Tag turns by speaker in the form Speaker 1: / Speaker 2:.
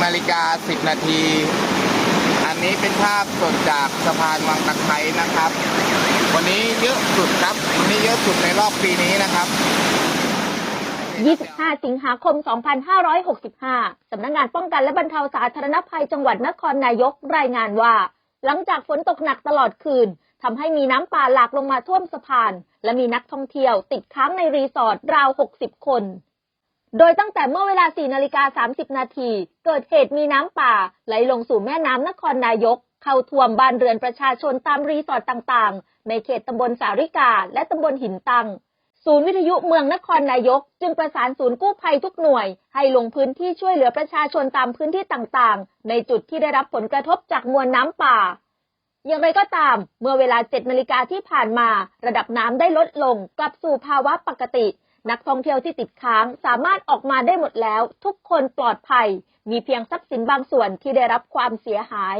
Speaker 1: มาริกา10 นาที อันนี้เป็นภาพสดจากสะพานวังตะไคร้นะครับ วันนี้เยอะสุดครับวันนี้เยอะสุดในรอบปีนี้นะครับ
Speaker 2: 25 สิงหาคม 2565 สำนักงานป้องกันและบรรเทาสาธารณภัยจังหวัดนครนายกรายงานว่า หลังจากฝนตกหนักตลอดคืนทำให้มีน้ำป่าหลากลงมาท่วมสะพาน และมีนักท่องเที่ยวติดค้างในรีสอร์ทราว 60 คน โดยตั้งแต่เมื่อเวลา 4 นาฬิกา 30 นาที เกิดเหตุมีน้ำป่า ไหลลงสู่แม่น้ำนครนายก เข้าท่วมบ้านเรือนประชาชนตามรีสอร์ทต่างๆ ในเขตตำบลสาริกา และตำบลหินตัง ศูนย์วิทยุเมืองนครนายก จึงประสานศูนย์กู้ภัยทุกหน่วย ให้ลงพื้นที่ช่วยเหลือประชาชนตามพื้นที่ต่างๆ ในจุดที่ได้รับผลกระทบจากมวลน้ำป่า อย่างไรก็ตาม เมื่อเวลา 7 นาฬิกาที่ผ่านมา ระดับน้ำได้ลดลงกลับสู่ภาวะปกติ นักท่องเที่ยวที่ติดค้างสามารถออกมาได้หมดแล้ว ทุกคนปลอดภัย มีเพียงทรัพย์สินบางส่วนที่ได้รับความเสียหาย